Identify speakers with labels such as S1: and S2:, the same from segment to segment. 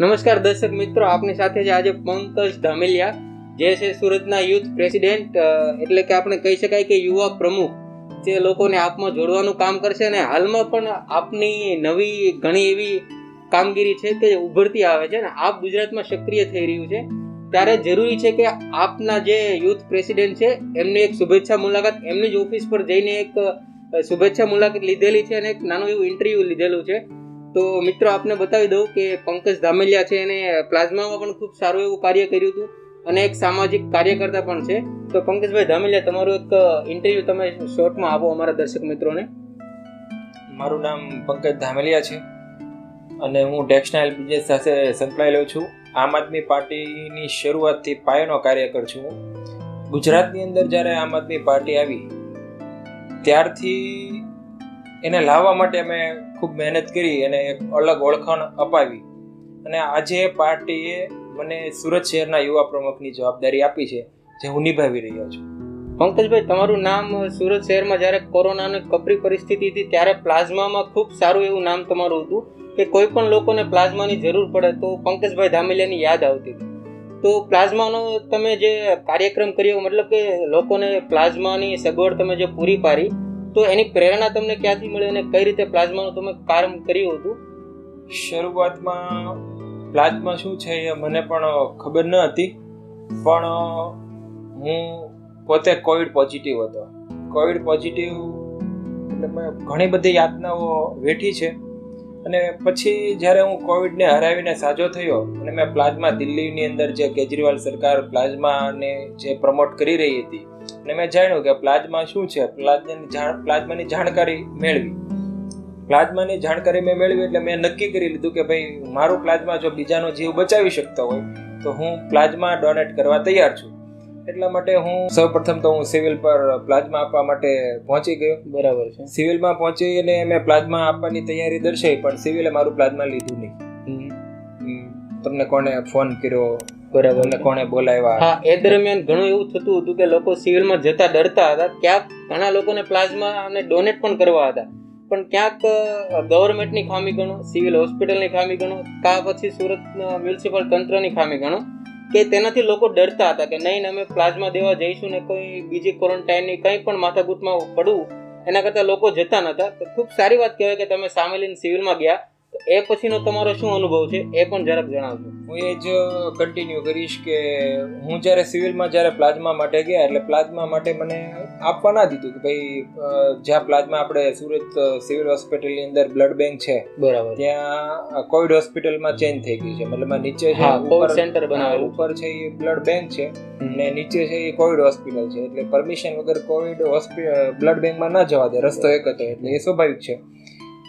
S1: નમસ્કાર દર્શક મિત્રો, આપની સાથે છે આજે પંકજ ધામેલિયા, જે છે સુરતના યુથ પ્રેસિડેન્ટ એટલે કે આપણે કહી શકાય કે યુવા પ્રમુખ, જે લોકોને આપમાં જોડવાનું કામ કરશે અને હાલમાં પણ આપની નવી ઘણી એવી કામગીરી છે કે ઉભરતી આવે છે અને આપ ગુજરાતમાં સક્રિય થઈ રહ્યું છે. ત્યારે જરૂરી છે કે આપના જે યુથ પ્રેસિડેન્ટ છે, એમની એક શુભેચ્છા મુલાકાત, એમની જ ઓફિસ પર જઈને એક શુભેચ્છા મુલાકાત લીધેલી છે અને એક નાનું એવું ઇન્ટરવ્યુ લીધેલું છે. તો મિત્રો, આપને બતાવી દઉં કે પંકજ ધામેલિયા છે એને પ્લાઝમામાં પણ ખૂબ સારું એવું કાર્ય કર્યું હતું અને એક સામાજિક કાર્યકર્તા પણ છે. તો પંકજભાઈ ધામેલિયા, તમારું એક ઇન્ટરવ્યુ તમે શોર્ટમાં આપો અમારા દર્શક મિત્રોને.
S2: મારું નામ પંકજ ધામેલિયા છે અને હું ટેક્સટાઇલ બિઝનેસ સાથે સંકળાયેલો છું. આમ આદમી પાર્ટીની શરૂઆતથી પાયાનો કાર્યકર છું હું. ગુજરાતની અંદર જ્યારે આમ આદમી પાર્ટી આવી, ત્યારથી એને લાવવા માટે અમે ખૂબ મહેનત કરી અને એક અલગ ઓળખાણ અપાવી. અને આજે પાર્ટીએ મને સુરત શહેરના યુવા પ્રમુખની જવાબદારી આપી છે, જે હું નિભાવી રહ્યો છું.
S1: પંકજભાઈ, તમારું નામ સુરત શહેરમાં જ્યારે કોરોનાની કપરી પરિસ્થિતિ હતી ત્યારે પ્લાઝમામાં ખૂબ સારું એવું નામ તમારું હતું કે કોઈ પણ લોકોને પ્લાઝમાની જરૂર પડે તો પંકજભાઈ ધામેલિયાની યાદ આવતી તો પ્લાઝમાનો તમે જે કાર્યક્રમ કર્યો, મતલબ કે લોકોને પ્લાઝમાની સગવડ તમે જે પૂરી પાડી તો એની પ્રેરણા તમને ક્યાંથી મળી અને કઈ રીતે પ્લાઝમાનું તમે કામ કર્યું હતું?
S2: શરૂઆતમાં પ્લાઝમા શું છે એ મને પણ ખબર ન હતી, પણ હું પોતે કોવિડ પોઝિટિવ હતો. કોવિડ પોઝિટિવ એટલે મેં ઘણી બધી યાતનાઓ વેઠી છે. અને પછી જ્યારે હું કોવિડને હરાવીને સાજો થયો અને મેં પ્લાઝમા દિલ્હીની અંદર જે કેજરીવાલ સરકાર પ્લાઝમાને જે પ્રમોટ કરી રહી હતી, અને મેં જાણ્યું કે પ્લાઝમા શું છે? પ્લાઝમાની જાણ, પ્લાઝમાની જાણકારી મેળવી. પ્લાઝમાની જાણકારી મેં મેળવી એટલે મેં નક્કી કરી લીધું કે ભાઈ, મારું પ્લાઝમા જો બીજાનો જીવ બચાવી શકતો હોય, તો હું પ્લાઝમા ડોનેટ કરવા તૈયાર છું. એટલા માટે હું સૌપ્રથમ તો હું સિવિલ પર પ્લાઝમા આપવા માટે પહોંચી ગયો.
S1: બરાબર છે.
S2: સિવિલમાં પહોંચી અને મેં પ્લાઝમા આપવાની તૈયારી દર્શાવી પણ સિવિલે મારું પ્લાઝમા લીધું નહીં. તમને કોણે ફોન કર્યો?
S1: બરાબર.
S2: ને કોણે બોલાવ્યા?
S1: હા એ દરમિયાન ઘણું એવું થતું હતું કે લોકો સિવિલમાં જતા ડરતા હતા. ક્યાંક ઘણા લોકોને પ્લાઝમા અને ડોનેટ પણ કરવા હતા. પણ ક્યાંક ગવર્મેન્ટની ખામી ગણો સિવિલ હોસ્પિટલની ખામી ગણો કા પછી સુરત મ્યુનિસિપલ તંત્રની ખામી ગણો કે તેનાથી લોકો ડરતા હતા કે નહીં અમે પ્લાઝમા દેવા જઈશું ને કોઈ બીજી ક્વોરન્ટાઇનની કંઈ પણ માથાકૂટમાં પડવું, એના કરતાં લોકો જતા નહોતા. તો ખૂબ સારી વાત કહેવાય કે તમે સામે લઈને સિવિલમાં ગયા. એ પછીનો તમારો શું અનુભવ છે? એ પણ જરાક જણાવજો.
S2: હું એ જ કન્ટિન્યુ કરીશ કે હું જ્યારે સિવિલમાં જ્યારે પ્લાઝમા માટે ગયા એટલે પ્લાઝમા માટે મને આપવા ના દીધું કે ભાઈ જ્યાં પ્લાઝમા આપણે સુરત સિવિલ હોસ્પિટલની અંદર બ્લડ બેંક છે
S1: બરાબર.
S2: ત્યાં કોવિડ હોસ્પિટલમાં ચેન્જ થઈ ગઈ છે. મતલબ નીચે છે
S1: કોવિડ સેન્ટર બનાવેલું.
S2: ઉપર છે એ બ્લડ બેંક છે ને નીચે છે એ કોવિડ હોસ્પિટલ છે. એટલે પરમિશન વગર કોવિડ હોસ્પિટલ બ્લડ બેંકમાં ના જવા દે. રસ્તો એક હતો. એટલે એ સ્વાભાવિક છે.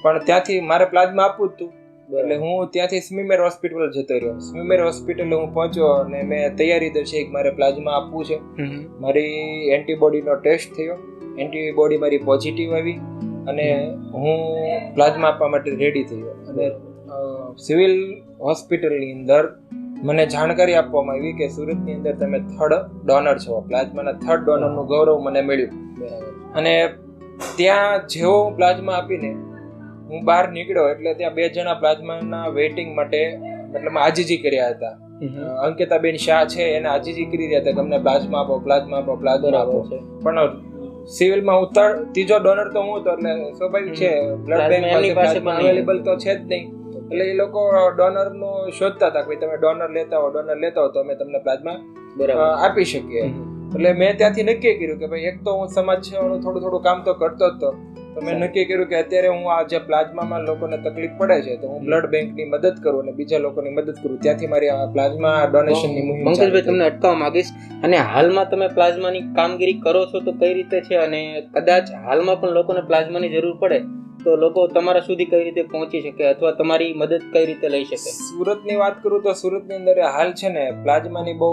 S2: પણ ત્યાંથી મારે પ્લાઝમા આપવું જ હતું. એટલે હું ત્યાંથી સ્મીમેર હોસ્પિટલ જતો રહ્યો. સ્મીમેર હોસ્પિટલે હું પહોંચ્યો અને મેં તૈયારી દર્શાવી કે મારે પ્લાઝમા આપવું છે. મારી એન્ટીબોડીનો ટેસ્ટ થયો. એન્ટીબોડી મારી પોઝિટિવ આવી અને હું પ્લાઝમા આપવા માટે રેડી થયો. અને સિવિલ હોસ્પિટલની અંદર મને જાણકારી આપવામાં આવી કે સુરતની અંદર તમે થર્ડ ડોનર છો. પ્લાઝમાના થર્ડ ડોનરનું ગૌરવ મને મળ્યું. અને ત્યાં જેવો પ્લાઝમા આપીને હું બહાર નીકળ્યો એટલે ત્યાં બે જણા પ્લાઝમાના વેઇટિંગ માટે મતલબ આજીજી કર્યા હતા. અંકિતાબેન શાહ છે એને આજીજી કરી રહ્યા હતા કે અમને પ્લાઝમા આપો પ્લાઝમા આપો પ્લાઝમા આપો.
S1: છે.
S2: પણ સિવિલમાં હું ત્રીજો ડોનર તો હું હતો એટલે સ્વાભાવિક છે બ્લડ બેંક
S1: પાસે.
S2: અવેલેબલ તો છે જ નહીં. એટલે એ લોકો ડોનરનું શોધતા હતા કે ભાઈ તમે ડોનર લેતા હો ડોનર લેતા હો તો અમે તમને પ્લાઝમા આપી શકીએ. એટલે મેં ત્યાંથી નક્કી કર્યું કે ભાઈ એક તો હું સમાજ સેવાનું થોડું થોડું કામ તો કરતો જ હતો તો મેં નક્કી કર્યું કે અત્યારે હું આ જે પ્લાઝમામાં લોકોને તકલીફ પડે છે તો હું બ્લડ બેંકની મદદ કરું અને બીજા લોકોની મદદ કરું. ત્યાંથી મારી આ પ્લાઝમા ડોનેશનની મુહિમ મંગલભાઈ
S1: તમને અટકાવવા માંગીશ. અને હાલમાં તમે પ્લાઝમાની કામગીરી કરો છો તો કઈ રીતે છે? અને કદાચ હાલમાં પણ લોકોને પ્લાઝમાની જરૂર પડે તો લોકો તમારા સુધી કઈ રીતે પહોંચી શકે અથવા તમારી મદદ કઈ રીતે લઈ શકે?
S2: સુરતની વાત કરું તો સુરતની અંદર હાલ છે ને પ્લાઝમાની બહુ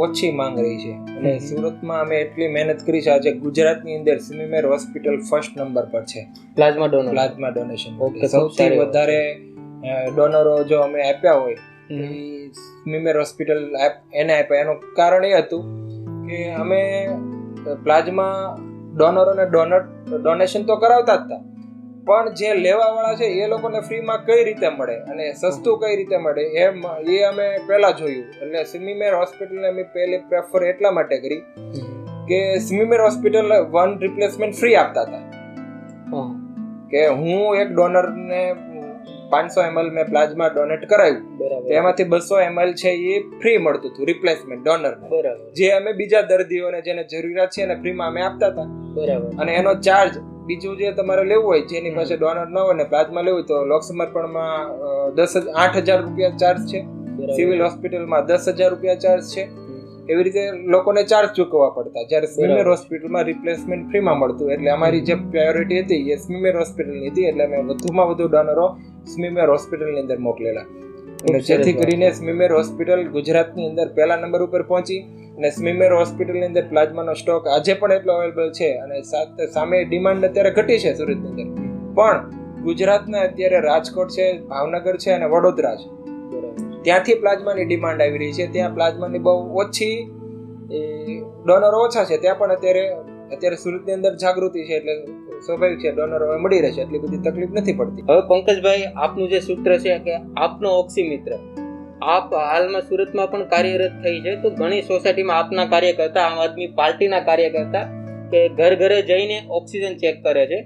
S2: ઓછી માંગ રહી છે. અને સુરતમાં અમે એટલી મહેનત કરી છે આજે ગુજરાતની અંદર સિમિમેર હોસ્પિટલ ફર્સ્ટ નંબર પર છે.
S1: પ્લાઝમા ડોનર
S2: પ્લાઝમા ડોનેશન સૌથી વધારે ડોનરો જો અમે આપ્યા હોય
S1: હમ.
S2: સ્મીમેર હોસ્પિટલ એને આપ્યા. એનું કારણ એ હતું કે અમે પ્લાઝમા ડોનરોને ડોનર ડોનેશન તો કરાવતા જ હતા. પણ જે લેવાવાળા છે એ લોકોને ફ્રીમાં કઈ રીતે મળે અને સસ્તું કઈ રીતે મળે એમ એ અમે પહેલા જોયું. એટલે સિમીમેર હોસ્પિટલને અમે પહેલી પ્રેફર એટલા માટે કરી કે SMIMER hospital one replacement free આપતા હતા. કે હું એક ડોનરને પાંચસો એમએલ મેં પ્લાઝમા ડોનેટ કરાવ્યું એમાંથી બસો એમએલ છે એ ફ્રી મળતું હતું રિપ્લેસમેન્ટ ડોનરને જે અમે બીજા દર્દીઓને જેને જરૂરિયાત છે એને ફ્રીમાં અમે આપતા હતા.
S1: બરાબર.
S2: અને એનો ચાર્જ બીજું જે તમારે લેવું હોય જેની પાસે ડોનર ન હોય ને પ્લાઝમા લેવું તો લોક સમર્પણમાં દસ આઠ હજાર રૂપિયા ચાર્જ છે. સિવિલ હોસ્પિટલમાં દસ હજાર રૂપિયા ચાર્જ છે. એવી રીતે લોકોને ચાર્જ ચૂકવવા પડતા. જ્યારે
S1: સ્વિમેર
S2: હોસ્પિટલમાં રિપ્લેસમેન્ટ ફ્રીમાં મળતું. એટલે અમારી જે પ્રાયોરિટી હતી એ સ્મીમેર હોસ્પિટલની હતી. એટલે અમે વધુમાં વધુ ડોનરો સ્મિમેર હોસ્પિટલની અંદર મોકલેલા. અને જેથી. કરીને સ્મીમેર હોસ્પિટલ ગુજરાતની અંદર પહેલા નંબર ઉપર પહોંચી અને સ્મીમેર હોસ્પિટલની અંદર પ્લાઝમાનો સ્ટોક આજે પણ એટલો અવેલેબલ છે અને સાથે સામે ડિમાન્ડ અત્યારે ઘટી છે સુરતની અંદર. પણ ગુજરાતના અત્યારે રાજકોટ છે ભાવનગર છે અને વડોદરા છે. ત્યાંથી પ્લાઝમાની ડિમાન્ડ આવી રહી છે. ત્યાં પ્લાઝમાની બહુ ઓછી ડોનરો ઓછા છે. ત્યાં પણ અત્યારે અત્યારે સુરતની અંદર જાગૃતિ છે એટલે સ્વાભાવિક છે ડોનરો હવે મળી રહેશે, એટલી બધી તકલીફ નથી પડતી.
S1: હવે પંકજભાઈ, આપનું જે સૂત્ર છે કે આપનો ઓક્સિમિત્ર, આપ હાલમાં સુરતમાં પણ કાર્યરત થઈ છે, તો ઘણી સોસાયટીમાં આપના કાર્યકર્તા, આમ આદમી પાર્ટીના કાર્યકર્તા, કે ઘર ઘરે જઈને ઓક્સિજન ચેક કરે છે.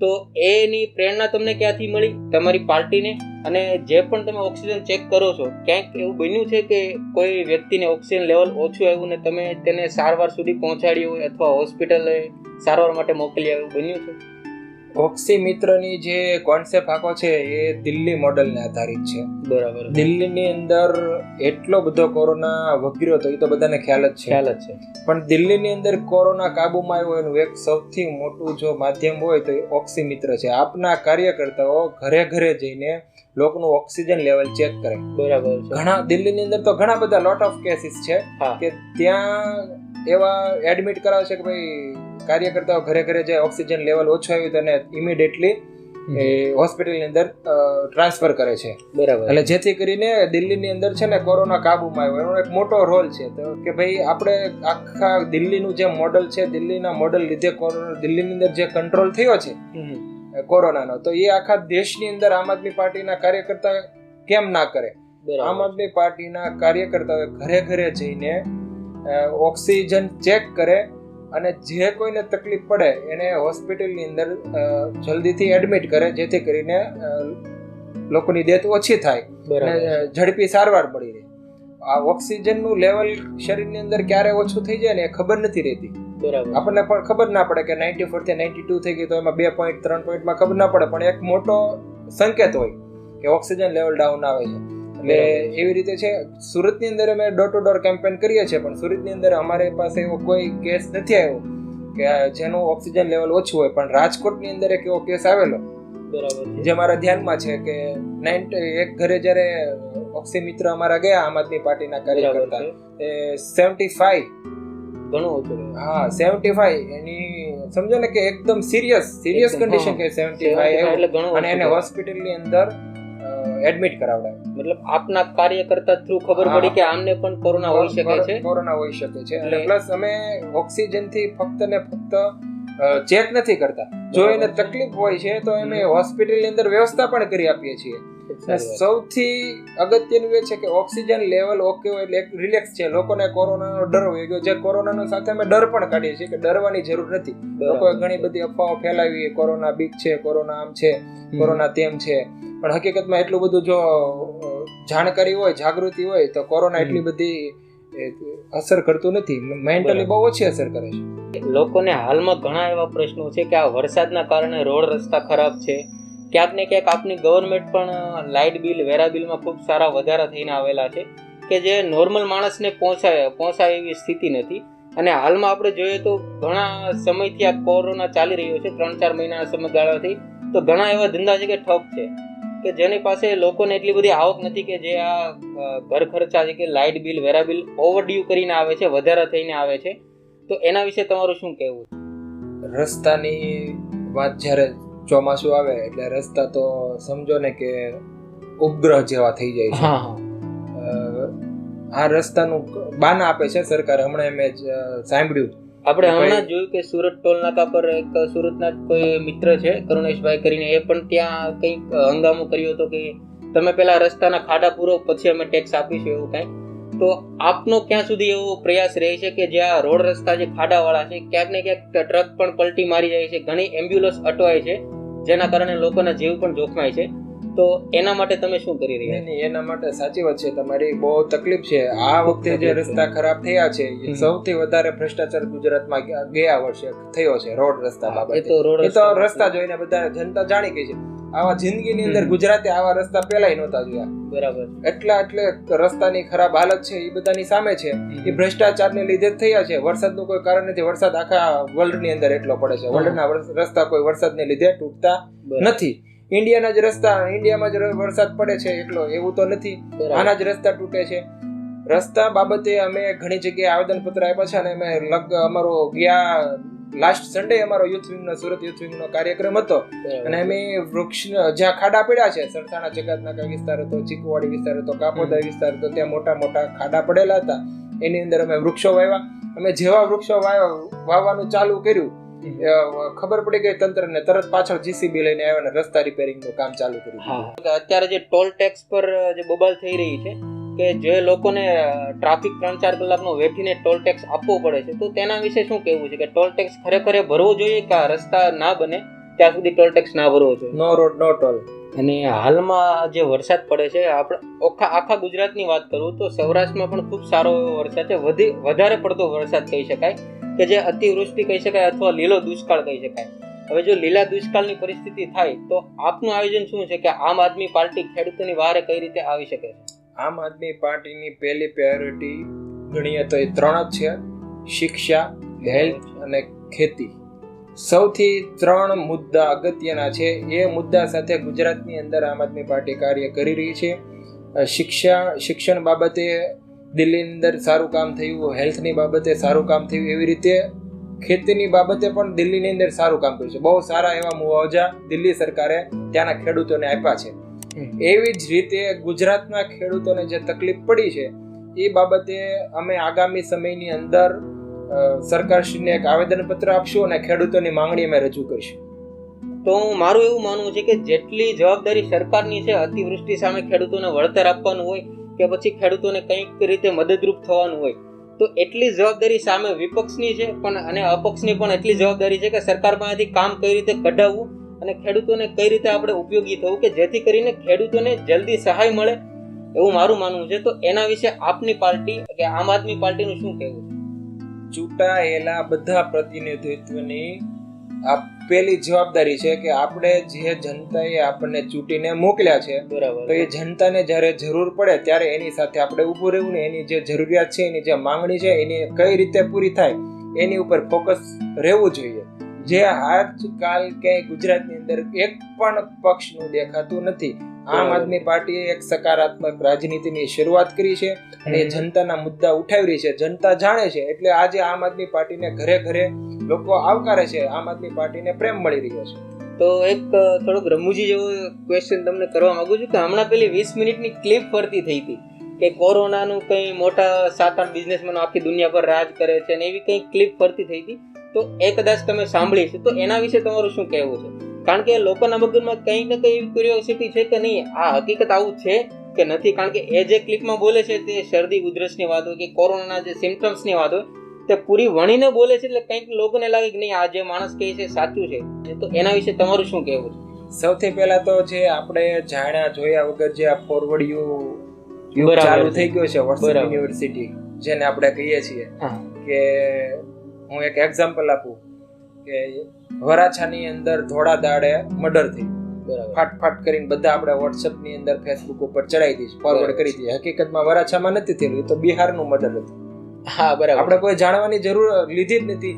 S1: તો એની પ્રેરણા તમને ક્યાંથી મળી? તમારી પાર્ટીને? અને જે પણ તમે ઓક્સિજન ચેક કરો છો, ક્યાંક એવું બન્યું છે કે કોઈ વ્યક્તિને ઓક્સિજન લેવલ ઓછું આવ્યું ને તમે તેને સારવાર સુધી પહોંચાડ્યું હોય અથવા હોસ્પિટલે સારવાર માટે મોકલી આવ્યું, બન્યું છે?
S2: ઓક્સીમિત્રની જે કોન્સેપ્ટ આખો છે એ દિલ્હી મોડલને આધારિત છે.
S1: બરાબર.
S2: દિલ્હીની અંદર એટલો બધો કોરોના વગર્યો હતો એ તો બધાને ખ્યાલ જ છે.
S1: ખ્યાલ જ છે.
S2: પણ દિલ્હીની અંદર કોરોના કાબુમાં આવ્યો એનું એક સૌથી મોટું જો માધ્યમ હોય તો એ ઓક્સીમિત્ર છે. આપના કાર્યકર્તાઓ ઘરે ઘરે જઈને લોકોનું ઓક્સિજન લેવલ ચેક કરે.
S1: બરાબર
S2: ઘણા દિલ્હીની અંદર તો ઘણા બધા લોટ ઓફ કેસીસ છે કે ત્યાં એવા એડમિટ કરાવે છે કે ભાઈ કાર્યકર્તાઓ ઘરે ઘરે જે ઓક્સિજન લેવલ ઓછું આવ્યું તેને ઇમિડિયેટલી એ હોસ્પિટલની અંદર ટ્રાન્સફર કરે છે.
S1: બરાબર.
S2: એટલે જેથી કરીને દિલ્હીની અંદર છે ને કોરોના કાબુમાં આવ્યો. એનો એક મોટો રોલ છે. તો કે ભાઈ આપણે આખા દિલ્હીનું જે મોડલ છે દિલ્હીના મોડલ લીધે કોરોના દિલ્હીની અંદર જે કંટ્રોલ થયો છે કોરોનાનો તો એ આખા દેશની અંદર આમ આદમી પાર્ટીના કાર્યકર્તા કેમ ના કરે? આમ આદમી પાર્ટીના કાર્યકર્તાઓ ઘરે ઘરે જઈને ઓક્સિજન ચેક કરે અને જે કોઈને તકલીફ પડે એને હોસ્પિટલની અંદર જલ્દીથી એડમિટ કરે જેથી કરીને લોકોની ડેથ ઓછી થાય. અને ઝડપી સારવાર મળી રહે. આ ઓક્સિજનનું લેવલ શરીરની અંદર ક્યારે ઓછું થઈ જાય ને એ ખબર નથી રહેતી.
S1: બરાબર.
S2: આપણને પણ ખબર ના પડે કે નાઇન્ટી ફોરથી નાઇન્ટી ટુ થઈ ગઈ તો એમાં બે પોઈન્ટ ત્રણ પોઈન્ટમાં ખબર ના પડે પણ એક મોટો સંકેત હોય કે ઓક્સિજન લેવલ ડાઉન આવે છે. એટલે એવી રીતે છે સુરતની અંદર અમે ડોર ટુ ડોર કેમ્પેન કરીએ છીએ પણ સુરતની અંદર અમારી પાસે એવો કોઈ કેસ નથી આવ્યો કે જેનું ઓક્સિજન લેવલ ઓછું હોય પણ રાજકોટની અંદર એક એવો કેસ આવેલો
S1: બરાબર
S2: જે મારા ધ્યાનમાં છે કે નાઇન્ટ એક ઘરે જ્યારે ઓક્સિમિત્ર અમારા ગયા આમ આદમી પાર્ટીના કાર્યકર્તા એ સેવન્ટી ફાઈવ
S1: ઘણું ઓછું
S2: હા સેવન્ટી ફાઈવ એની સમજો ને કે એકદમ સિરિયસ સિરિયસ કન્ડિશન કે સેવન્ટી
S1: 75
S2: ફાઈવ
S1: એટલે ઘણું
S2: અને એને. હોસ્પિટલની અંદર એડમિટ કરાવડાવ્યા
S1: મતલબ આપના કાર્યકર્તા થ્રુ ખબર પડી કે આમને પણ કોરોના હોઈ શકે છે?
S2: કોરોના હોઈ શકે છે. અને પ્લસ અમે ઓક્સિજનથી ફક્ત ને ફક્ત ચેક નથી કરતા. જો એને તકલીફ હોય છે તો અમે હોસ્પિટલની અંદર વ્યવસ્થા પણ કરી આપીએ છીએ. સૌથી અગત્યનું એ છે કે ઓક્સિજન લેવલ ઓકે હોય એટલે રિલેક્સ છે. લોકોને કોરોનાનો ડર હોય ગયો. જે કોરોનાનો સાથે અમે ડર પણ કાઢીએ છીએ કે ડરવાની જરૂર નથી. લોકોએ ઘણી બધી અફવાઓ ફેલાવી. કોરોના બીક છે કોરોના આમ છે કોરોના તેમ છે. પણ હકીકતમાં એટલું બધું જો જાણકારી હોય જાગૃતિ હોય તો કોરોના એટલી બધી અસર કરતું નથી. મેન્ટલી બહુ ઓછી અસર કરે છે.
S1: લોકોને હાલમાં ઘણા એવા પ્રશ્નો છે કે આ વરસાદના કારણે રોડ રસ્તા ખરાબ છે. ક્યાંક ને ક્યાંક આપની ગવર્મેન્ટ પણ લાઇટ બિલ વેરા બિલમાં ખૂબ સારા વધારા થઈને આવેલા છે કે જે નોર્મલ માણસને પહોંચાય પહોંચાય એવી સ્થિતિ નથી. અને હાલમાં આપણે જોઈએ તો ઘણા સમયથી આ કોરોના ચાલી રહ્યો છે ત્રણ ચાર મહિનાના સમયગાળાથી. તો ઘણા એવા ધંધા છે કે ઠપ છે. કે જેની પાસે લોકોને એટલી બધી આવક નથી કે જે આ ઘર ખર્ચા છે કે લાઇટ બિલ વેરા બિલ ઓવરડ્યુ કરીને આવે છે વધારા થઈને આવે છે. તો એના વિશે તમારું શું કહેવું
S2: રસ્તાની વાત જ્યારે ચોમાસું આવે એટલે રસ્તા તો સમજો ને કે ઉપગ્રહ જેવા થઈ જાય છે. આ રસ્તાનું બાના આપે છે સરકાર. હમણાં મેં જ, સાંભળ્યું.
S1: આપણે હમણાં જ જોયું કે સુરત ટોલ નાકા પર એક સુરતના જ કોઈ મિત્ર છે કરુણેશભાઈ કરીને એ પણ ત્યાં કંઈક હંગામો કર્યો હતો કે તમે પેલા રસ્તાના ખાડા પૂરો પછી અમે ટેક્સ આપીશું એવું કાંઈ. તો આપનો ક્યાં સુધી એવો પ્રયાસ રહે છે કે જ્યાં રોડ રસ્તા જે ખાડાવાળા છે ક્યાંક ને ક્યાંક ટ્રક પણ પલટી મારી જાય છે ઘણી એમ્બ્યુલન્સ અટવાય છે જેના કારણે લોકોના જીવ પણ જોખમાય છે. તો એના માટે તમે શું કરી રહ્યા
S2: નહીં, એના માટે સાચી વાત છે તમારી બહુ તકલીફ છે. આ વખતે જે રસ્તા ખરાબ થયા છે સૌથી વધારે ભ્રષ્ટાચાર ગુજરાતમાં ગયા- વર્ષે થયો છે રોડ રસ્તા બાબતે.
S1: તો
S2: એ તો રસ્તા જોઈને બધા જનતા જાણી ગઈ છે. આવા જિંદગીની અંદર ગુજરાતે આવા રસ્તા પેલા નહોતા જોયા.
S1: બરાબર.
S2: એટલા એટલે રસ્તાની ખરાબ હાલત છે એ બધાની સામે છે. એ ભ્રષ્ટાચારને લીધે થયા છે. વરસાદનું કોઈ કારણ નથી. વરસાદ આખા વર્લ્ડની અંદર એટલો પડે છે. વર્લ્ડના રસ્તા કોઈ વરસાદને લીધે તૂટતા નથી. ઇન્ડિયાના જ રસ્તા ઇન્ડિયામાં જ વરસાદ પડે છે એટલો એવું તો નથી. આના જ રસ્તા તૂટે છે. રસ્તા બાબતે અમે ઘણી જગ્યાએ આવેદન પત્ર આપ્યા છે અને અમે લગ અમારો ગયા લાસ્ટ સન્ડે અમારો યુથ વિંગનો સુરત યુથ વિંગનો કાર્યક્રમ હતો. અને અમે વૃક્ષ જ્યાં ખાડા પડ્યા છે સરથાણા જગતનાકા વિસ્તાર હતો ચીકુવાડી વિસ્તાર હતો કાપોદા વિસ્તાર હતો ત્યાં મોટા મોટા ખાડા પડેલા હતા. એની અંદર અમે વૃક્ષો વાવ્યા. અમે જેવા વૃક્ષો વાવવાનું ચાલુ કર્યું ખબર પડી ગઈ તંત્રને તરત પાછળ જીસીબી લઈને આવ્યા અને રસ્તા રિપેરિંગનું કામ ચાલુ કર્યું
S1: અત્યારે જે ટોલ ટેક્સ પર જે બબાલ થઈ રહી છે કે જે લોકોને ટ્રાફિક ત્રણ ચાર કલાકનો વેઠીને ટોલ ટેક્સ આપવો પડે છે તો તેના વિશે શું કહેવું છે કે ટોલ ટેક્સ ખરેખર ભરવો જોઈએ કે રસ્તા ના બને ત્યાં સુધી ટોલ ટેક્સ ના ભરવો જોઈએ?
S2: નો રોડ નો ટોલ
S1: અને હાલમાં જે વરસાદ પડે છે આપણે આખા આખા ગુજરાતની વાત કરું તો સૌરાષ્ટ્રમાં પણ ખૂબ સારો વરસાદ છે વધી વધારે પડતો વરસાદ કહી શકાય. કે જે અતિવૃષ્ટિ કહી શકાય અથવા લીલો દુષ્કાળ કહી શકાય. હવે જો લીલા દુષ્કાળની પરિસ્થિતિ થાય, તો આપનું આયોજન શું છે કે આમ આદમી પાર્ટી ખેડૂતોની વારે કઈ રીતે આવી શકે છે?
S2: આમ આદમી પાર્ટીની પહેલી પ્રાયોરિટી ગણીએ તો એ ત્રણ જ છે. શિક્ષા હેલ્થ અને ખેતી. સૌથી ત્રણ મુદ્દા અગત્યના છે. એ મુદ્દા સાથે ગુજરાતની અંદર આમ આદમી પાર્ટી કાર્ય કરી રહી છે. શિક્ષા, શિક્ષણ બાબતે દિલ્હીની અંદર સારું કામ થયું હેલ્થની બાબતે સારું કામ થયું એવી રીતે ખેતીની બાબતે પણ દિલ્હીની અંદર સારું કામ કર્યું છે. બહુ સારા એવા મુઆવજા દિલ્હી સરકારે ત્યાંના ખેડૂતોને આપ્યા છે. એવી જ રીતે ગુજરાતના ખેડૂતોને જે તકલીફ પડી છે એ બાબતે અમે આગામી સમયની અંદર સરકારશ્રીને એક આવેદનપત્ર આપશું અને ખેડૂતોની માંગણી અમે રજૂ કરીશું.
S1: તો હું મારું એવું માનવું છે કે જેટલી જવાબદારી સરકારની છે અતિવૃષ્ટિ સામે ખેડૂતોને વળતર આપવાનું હોય કે પછી ખેડૂતોને કંઈક રીતે મદદરૂપ થવાનું હોય, તો એટલી જવાબદારી સામે વિપક્ષની છે, પણ અને અપક્ષની પણ એટલી જવાબદારી છે કે સરકાર પાસેથી કામ કઈ રીતે કઢાવવું અને ખેડૂતોને કઈ રીતે આપણે ઉપયોગી થવું કે જેથી કરીને ખેડૂતોને જલ્દી સહાય મળે, એવું મારું માનવું છે. તો એના વિશે આપની પાર્ટી કે આમ આદમી પાર્ટીનું શું કહેવું
S2: ચૂંટાયેલા બધા પ્રતિનિધિત્વની આ પેલી જવાબદારી છે કે આપણે જે જનતાએ આપણને ચૂંટીને મોકલ્યા છે તો
S1: બરાબર
S2: એ જનતાને જ્યારે જરૂર પડે ત્યારે એની સાથે આપણે ઊભું રહેવું ને એની જે જરૂરિયાત છે એની જે માંગણી છે એની કઈ રીતે પૂરી થાય એની ઉપર ફોકસ રહેવું જોઈએ. જે આજકાલ ક્યાંય ગુજરાતની અંદર એક પણ પક્ષનું દેખાતું નથી. આમ આદમી પાર્ટીએ એક સકારાત્મક રાજનીતિની શરૂઆત કરી છે અને એ જનતાના મુદ્દા ઉઠાવી રહી છે. જનતા જાણે છે એટલે આજે આમ આદમી પાર્ટીને ઘરે ઘરે લોકો આવકારે છે આમ આદમી પાર્ટીને પ્રેમ મળી રહ્યો છે.
S1: તો એક થોડોક રમૂજી જેવો ક્વેશ્ચન તમને કરવા માંગુ છું કે હમણાં પેલી વીસ મિનિટની ક્લિપ ફરતી થઈ હતી કે કોરોનાનું કંઈ મોટા સાત આઠ બિઝનેસમેનો આખી દુનિયા પર રાજ કરે છે અને એવી કંઈ ક્લિપ ફરતી થઈ હતી. તો એ કદાચ તમે સાંભળી છે તો એના વિશે તમારું શું કહેવું છે? કારણ કે લોકોના મગજમાં કંઈક ને કંઈ ક્યુરિયોસિટી છે કે નહીં આ હકીકત આવું છે કે નથી? કારણ કે એ જે ક્લિપમાં બોલે છે તે શરદી ઉધરસની વાત હોય કે કોરોનાના જે સિમ્ટમ્સની વાત હોય તે પૂરી વણીને બોલે છે એટલે કંઈક લોકોને લાગે કે નહીં આ જે માણસ કહે છે સાચું છે. તો એના વિશે તમારું શું કહેવું છે?
S2: સૌથી પહેલા તો જે આપણે જાણ્યા જોયા વગર જે આ ફોરવર્ડ યુ ચાલુ થઈ ગયો છે વોટ્સએપ યુનિવર્સિટી જેને આપણે કહીએ છીએ કે હું એક એક્ઝામ્પલ આપું. કે વરાછાની અંદર ધોળા દાડે મર્ડર થઈ ફાટ ફાટ કરીને બધા આપણે વોટ્સએપની અંદર ફેસબુક ઉપર ચડાવી દીધી ફોરવર્ડ કરી દીધી હકીકતમાં વરાછામાં નથી થયેલું તો બિહારનું મર્ડર હતું.
S1: હા બરાબર.
S2: આપણે કોઈ જાણવાની જરૂર લીધી જ નથી.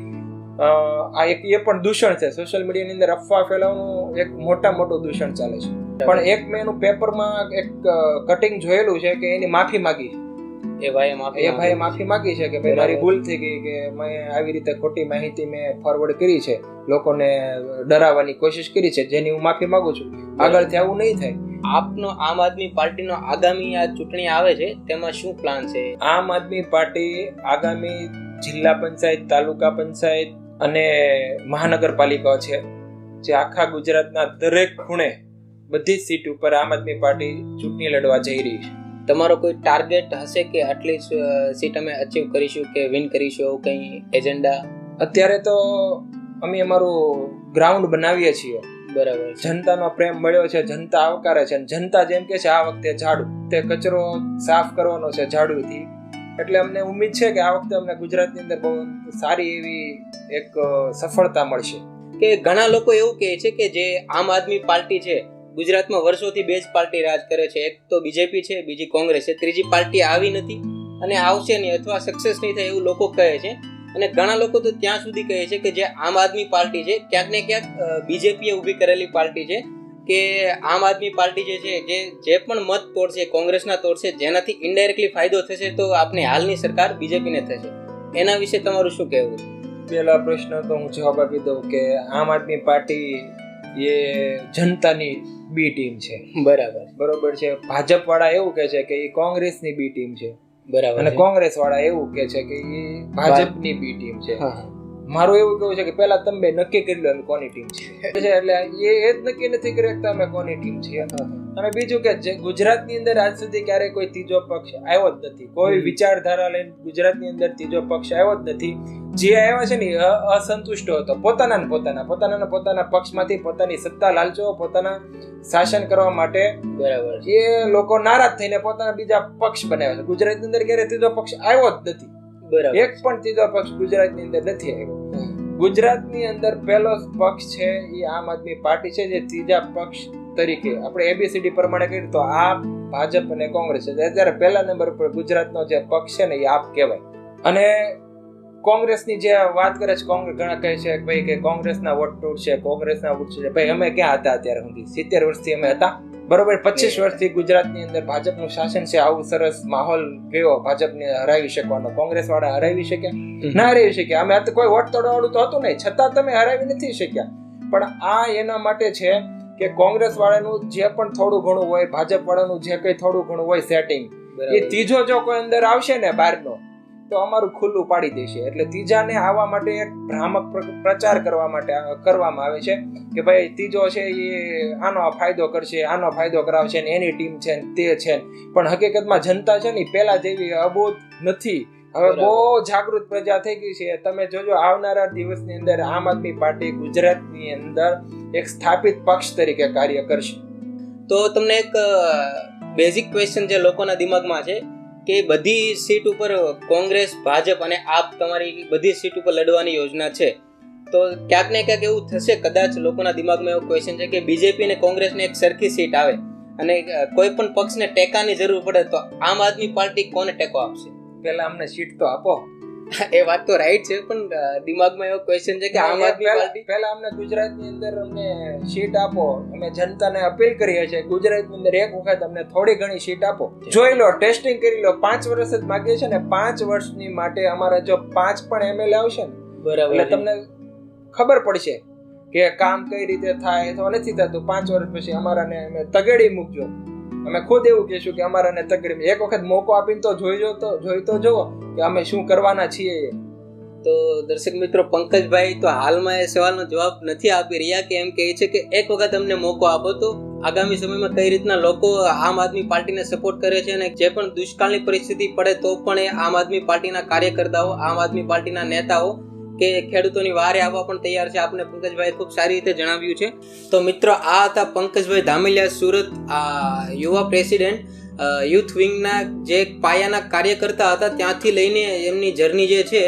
S2: આ એક એ પણ દૂષણ છે. સોશિયલ મીડિયાની અંદર અફવા ફેલાવવાનું એક મોટા મોટું દૂષણ ચાલે છે. પણ એક મેં એનું પેપરમાં એક કટિંગ જોયેલું છે કે એની માફી માગી
S1: એ ભાઈ માફી
S2: એ ભાઈએ માફી માંગી છે કે ભાઈ મારી ભૂલ થઈ ગઈ કે મેં આવી રીતે ખોટી માહિતી મેં ફોરવર્ડ કરી છે. લોકોને ડરાવવાની કોશિશ કરી છે જેની હું માફી માંગુ છું. આગળથી આવું નહીં થાય.
S1: આપનો આમ આદમી પાર્ટીનો આગામી આ ચૂંટણી આવે છે તેમાં શું પ્લાન છે?
S2: આમ આદમી પાર્ટી આગામી જિલ્લા પંચાયત તાલુકા પંચાયત અને મહાનગરપાલિકા છે જે આખા ગુજરાતના દરેક ખૂણે બધી સીટ ઉપર આમ આદમી પાર્ટી ચૂંટણી લડવા જઈ રહી છે.
S1: તમારો કોઈ ટાર્ગેટ હશે કે આટલી સીટ અમે અચીવ કરીશું કે વિન કરીશું એવું કંઈ એજન્ડા
S2: અત્યારે તો અમે અમારું ગ્રાઉન્ડ બનાવીએ છીએ.
S1: બરાબર
S2: જનતાનો પ્રેમ મળ્યો છે જનતા આવકારે છે અને જનતા જેમ કે છે આ વખતે ઝાડુ. તે કચરો સાફ કરવાનો છે ઝાડુથી. એટલે અમને ઉમ્મીદ છે કે આ વખતે અમને ગુજરાતની અંદર બહુ સારી એવી એક સફળતા મળશે.
S1: કે ઘણા લોકો એવું કહે છે કે જે આમ આદમી પાર્ટી છે ગુજરાતમાં વર્ષોથી બે જ પાર્ટી રાજ કરે છે. એક તો બીજેપી છે, બીજી કોંગ્રેસ છે. ત્રીજી પાર્ટી આવી નથી અને આવશે નહીં અથવા સક્સેસ નહીં થાય એવું લોકો કહે છે. અને ઘણા લોકો તો ત્યાં સુધી કહે છે કે જે આમ આદમી પાર્ટી છે, ક્યાંક ને ક્યાંક બીજેપીએ ઊભી કરેલી પાર્ટી છે કે આમ આદમી પાર્ટી જે છે, જે જે પણ મત તોડશે, કોંગ્રેસના તોડશે, જેનાથી ઇનડાયરેક્ટલી ફાયદો થશે તો આપની હાલની સરકાર બીજેપીને થશે. એના વિશે તમારું શું કહેવું?
S2: પહેલા પ્રશ્ન તો હું જવાબ આપી દઉં કે આમ આદમી પાર્ટી એ જનતાની બી ટીમ છે.
S1: બરાબર.
S2: બરોબર છે? ભાજપ વાળા એવું કે છે કે એ કોંગ્રેસની બી ટીમ છે.
S1: બરાબર
S2: અને કોંગ્રેસ વાળા એવું કે છે કે એ ભાજપની બી ટીમ છે. મારું એવું કેવું છે કે પહેલા તમે નક્કી કરી લો અમે કોની ટીમ છે. એટલે એ એ જ નક્કી નથી કરી શકતા અમે કોની ટીમ છીએ અને બીજું કે જે ગુજરાતની અંદર આજ સુધી ક્યારે કોઈ ત્રીજો પક્ષ આવ્યો જ નથી. કોઈ. વિચારધારા લઈને ગુજરાતની અંદર ત્રીજો પક્ષ આવ્યો જ નથી. જે આવ્યા છે ને અસંતુષ્ટ હતો. પોતાના ને પોતાના પોતાના પોતાના પક્ષમાંથી પોતાની સત્તા લાલચો પોતાના શાસન કરવા માટે
S1: બરાબર.
S2: એ લોકો નારાજ થઈને પોતાના બીજા પક્ષ બનાવ્યા છે. ગુજરાતની અંદર ક્યારે ત્રીજો પક્ષ આવ્યો જ નથી.
S1: બરાબર.
S2: એક પણ ત્રીજો પક્ષ ગુજરાતની અંદર નથી આવ્યો. ગુજરાતની અંદર પહેલો પક્ષ છે એ આમ આદમી પાર્ટી છે જે ત્રીજા પક્ષ તરીકે. આપણે એબીસીડી પ્રમાણે કહીએ તો આ ભાજપ અને કોંગ્રેસ છે. અત્યારે પહેલા નંબર પર ગુજરાતનો જે પક્ષ છે ને એ આપ કહેવાય. અને કોંગ્રેસની જે વાત કરે છે કોંગ્રેસ ઘણા કહે છે કે ભાઈ કે કોંગ્રેસના વોટ તૂટશે કોંગ્રેસના વોટ છે. ભાઈ અમે ક્યાં હતા અત્યારે સુધી? સિત્તેર વર્ષથી અમે હતા. બરોબર? પચીસ વર્ષથી ગુજરાતની અંદર ભાજપનું શાસન છે. આવું સરસ માહોલ ગયો ભાજપને હરાવી શકવાનો? કોંગ્રેસ વાળા હરાવી શક્યા? ના હરાવી શક્યા. અમે તો કોઈ વોટ તોડવાળું તો હતું નહીં. છતાં તમે હરાવી નથી શક્યા. પણ આ એના માટે છે કે કોંગ્રેસ વાળાનું જે પણ થોડું ઘણું હોય ભાજપ વાળાનું જે કંઈ થોડું ઘણું હોય સેટિંગ એ ત્રીજો જો કોઈ અંદર આવશે ને બહારનો તો અમારું ખુલ્લું પાડી દેશે એટલે ત્રીજાને આવવા માટે એક ભ્રામક પ્ર- પ્રચાર કરવા માટે કરવામાં આવે છે કે ભાઈ ત્રીજો છે એ આનો ફાયદો કરશે આનો ફાયદો કરાવશે ને એની ટીમ છે ને તે છે પણ હકીકતમાં જનતા છે ને પહેલા જેવી અબોધ નથી. હવે બહુ જાગૃત પ્રજા થઈ ગઈ છે. તમે જોજો આવનારા દિવસની અંદર આમ આદમી પાર્ટી ગુજરાતની અંદર એક સ્થાપિત પક્ષ તરીકે કાર્ય કરશે.
S1: તો તમને એક બેઝિક ક્વેશ્ચન જે લોકોના દિમાગમાં છે કે બધી સીટ ઉપર કોંગ્રેસ, ભાજપ અને આપ તમારી બધી સીટ ઉપર લડવાની યોજના છે. તો ક્યાંક ને ક્યાંક એવું થશે, કદાચ લોકોના દિમાગમાં એવો ક્વેશ્ચન છે કે બીજેપી અને કોંગ્રેસને એક સરખી સીટ આવે અને કોઈ પણ પક્ષને ટેકાની જરૂર પડે તો આમ આદમી પાર્ટી કોને ટેકો આપશે?
S2: પહેલા અમને સીટ તો આપો.
S1: એ વાત તો રાઈટ છે પણ દિમાગમાં એવો ક્વેશ્ચન છે કે આમ આદમી
S2: પહેલા-
S1: પાર્ટી
S2: પહેલા અમને ગુજરાતની અંદર અમને સીટ આપો અમે જનતાને અપીલ કરીએ છીએ. ગુજરાતની અંદર એક વખત અમને થોડી ઘણી સીટ આપો. જોઈ લો ટેસ્ટિંગ કરી લો પાંચ વર્ષ જ માગીએ છે ને પાંચ વર્ષની માટે અમારા જો પાંચ પણ એમએલએ આવશે ને
S1: બરાબર.
S2: એટલે તમને ખબર પડશે કે કામ કઈ રીતે થાય અથવા નથી થતું. પાંચ વર્ષ પછી અમારાને અમે તગેડી મૂકજો. અમે ખુદ એવું કહેશું કે અમારાને તકલીફ એક વખત મોકો આપીને તો જોઈજો તો, જોઈ તો જુઓ કે અમે શું કરવાના છીએ.
S1: તો દર્શક મિત્રો, પંકજભાઈ તો હાલમાં એ સવાલનો જવાબ નથી આપી રહ્યા કે એમ કહે છે કે એક વખત અમને મોકો આપો તો આગામી સમયમાં કઈ રીતના લોકો આમ આદમી પાર્ટીને સપોર્ટ કરે છે અને જે પણ દુષ્કાળની પરિસ્થિતિ પડે તો પણ એ આમ આદમી પાર્ટીના કાર્યકર્તાઓ, આમ આદમી પાર્ટીના નેતાઓ કે ખેડૂતોની વારે આવવા પણ તૈયાર છે. આપને પંકજભાઈ ખૂબ સારી રીતે જણાવ્યું છે. તો મિત્રો, આ હતા પંકજભાઈ ધામેલિયા, સુરત, આ યુવા પ્રેસિડેન્ટ યુથ વિંગના જે પાયાના કાર્યકર્તા હતા, ત્યાંથી લઈને એમની જર્ની જે છે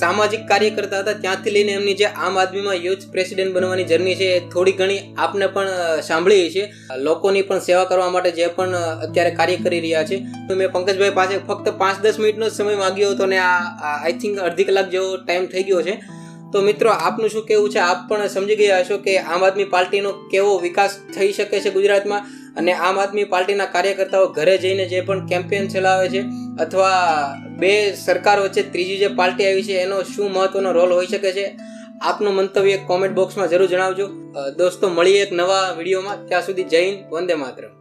S1: સામાજિક કાર્ય કરતા હતા. ત્યાંથી લઈને એમની જે આમ આદમીમાં યુથ પ્રેસિડેન્ટ બનવાની જર્ની છે થોડી ઘણી આપને પણ સાંભળી છે. લોકોની પણ સેવા કરવા માટે જે પણ અત્યારે કાર્ય કરી રહ્યા છે. તો મેં પંકજભાઈ પાસે ફક્ત પાંચ દસ મિનિટનો સમય માંગ્યો હતો ને આ આઈ થિંક અડધી કલાક જેવો ટાઈમ થઈ ગયો છે. તો મિત્રો, આપનું શું કહેવું છે? આપ પણ સમજી ગયા હશો કે આમ આદમી પાર્ટીનો કેવો વિકાસ થઈ શકે છે ગુજરાતમાં અને આમ આદમી પાર્ટીના કાર્યકર્તાઓ ઘરે જઈને જે પણ કેમ્પેન ચલાવે છે અથવા બે સરકાર વચ્ચે ત્રીજી જે પાર્ટી આવી છે, એનો શું મહત્વનો રોલ હોઈ શકે છે? આપનું મંતવ્ય કોમેન્ટ બોક્સમાં જરૂર જણાવજો. દોસ્તો, મળીએ એક નવા વિડીયોમાં. ત્યાં સુધી જય હિન્દ, વંદે માતરમ.